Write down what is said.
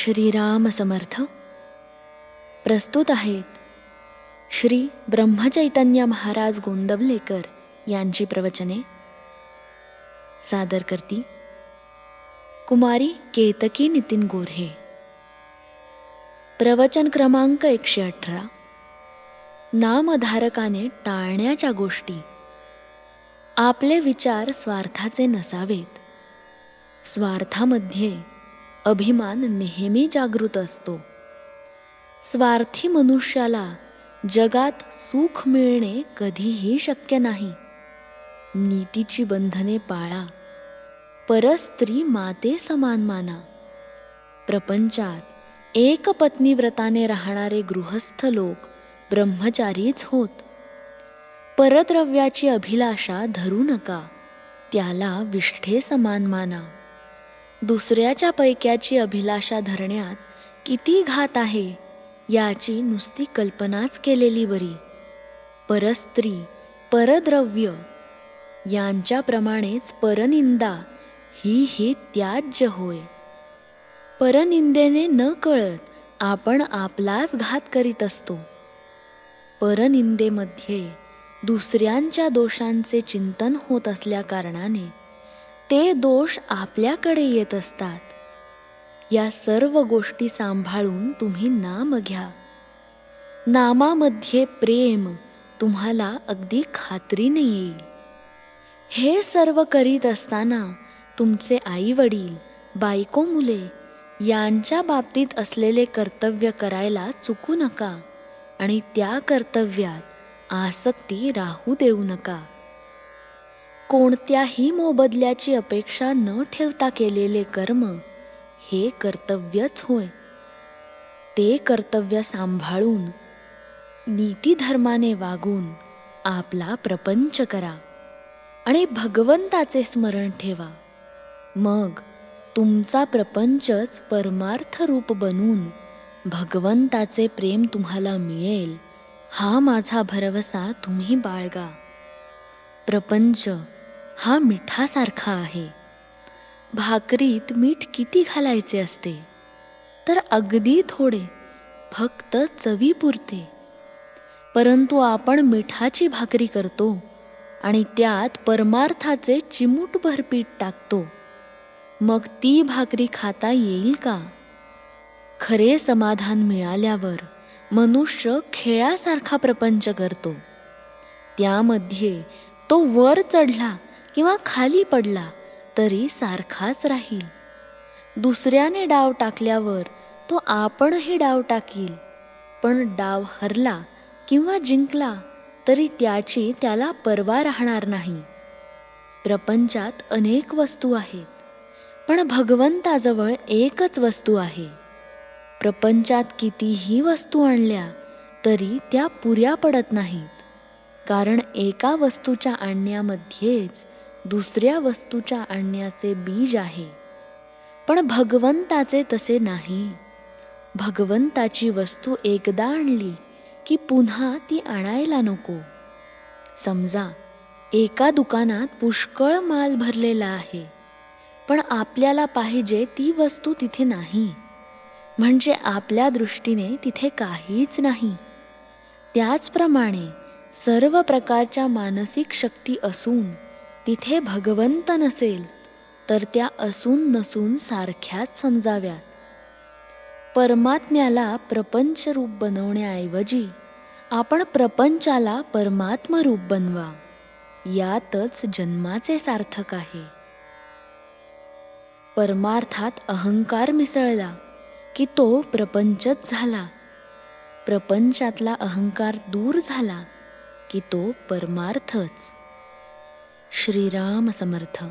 श्रीराम समर्थ प्रस्तुत आहेत श्री ब्रह्मचैतन्य महाराज गोंदवलेकर यांची प्रवचने. सादर करती कुमारी केतकी नितीन गोऱ्हे प्रवचन क्रमांक एकशे अठरा. नामधारकाने टाळण्याच्या गोष्टी. आपले विचार स्वार्थाचे नसावेत. स्वार्थामध्ये अभिमान नेहमी जागृत असतो. स्वार्थी मनुष्याला जगात सुख मिळणे कधीही शक्य नाही. नीतीची बंधने पाळा. परस्त्री माते समान माना. प्रपंचात एक पत्नी व्रताने राहणारे गृहस्थ लोक ब्रह्मचारीच होत. परद्रव्याची अभिलाषा धरू नका. त्याला विष्ठे समान माना. दुसऱ्याच्या पैक्याची अभिलाषा धरण्यात किती घात आहे याची नुसती कल्पनाच केलेली बरी. परस्त्री परद्रव्य यांच्याप्रमाणेच परनिंदा ही ही त्याज्य होय. परनिंदेने न कळत आपण आपलाच घात करीत असतो. परनिंदेमध्ये दुसऱ्यांच्या दोषांचे चिंतन होत असल्या कारणाने ते दोष आपल्याकडे येत असतात. या सर्व गोष्टी सांभाळून तुम्ही नाम घ्या. नामामध्ये प्रेम तुम्हाला अगदी खात्रीने येईल. हे सर्व करीत असताना तुमचे आई वडील बायको मुले यांच्या बाबतीत असलेले कर्तव्य करायला चुकू नका आणि त्या कर्तव्यात आसक्ती राहू देऊ नका. कोणत्याही मोबदल्याची अपेक्षा न ठेवता केलेले कर्म हे कर्तव्यच होय. ते कर्तव्य सांभाळून नीतीधर्माने वागून आपला प्रपंच करा आणि भगवंताचे स्मरण ठेवा. मग तुमचा प्रपंचच परमार्थ रूप बनून भगवंताचे प्रेम तुम्हाला मिळेल. हा माझा भरवसा तुम्ही बाळगा. प्रपंच हा मिठासारखा आहे. भाकरीत मीठ किती घालायचे असते? तर अगदी थोडे फक्त चवीपुरते परंतु. आपण मिठाची भाकरी करतो आणि त्यात परमार्थाचे चिमूटभर पीठ टाकतो. मग ती भाकरी खाता येईल का? खरे समाधान मिळाल्यावर मनुष्य खेळासारखा प्रपंच करतो. त्यामध्ये तो वर चढला किंवा खाली पडला तरी सारखाच राहील. दुसऱ्याने डाव टाकल्यावर तो आपणही डाव टाकील. पण डाव हरला किंवा जिंकला तरी त्याची त्याला पर्वा राहणार नाही. प्रपंचात अनेक वस्तू आहेत पण भगवंताजवळ एकच वस्तू आहे. प्रपंचात कितीही वस्तू आणल्या तरी त्या पुऱ्या पडत नाहीत कारण एका वस्तूच्या आणण्यामध्येच दुसऱ्या वस्तूच्या आणण्याचे बीज आहे. पण भगवंताचे तसे नाही. भगवंताची वस्तू एकदा आणली की पुन्हा ती आणायला नको. समजा एका दुकानात पुष्कळ माल भरलेला आहे पण आपल्याला पाहिजे ती वस्तू तिथे नाही. म्हणजे आपल्या दृष्टीने तिथे काहीच नाही. त्याचप्रमाणे सर्व प्रकारच्या मानसिक शक्ती असून तिथे भगवंत नसेल तर त्या असून नसून सारख्याच समजाव्यात. परमात्म्याला प्रपंच रूप बनवण्याऐवजी आपण प्रपंचाला परमात्म रूप बनवा यातच जन्माचे सार्थक आहे. परमार्थात अहंकार मिसळला की तो प्रपंचच झाला. प्रपंचातला अहंकार दूर झाला की तो परमार्थच. श्रीराम समर्थ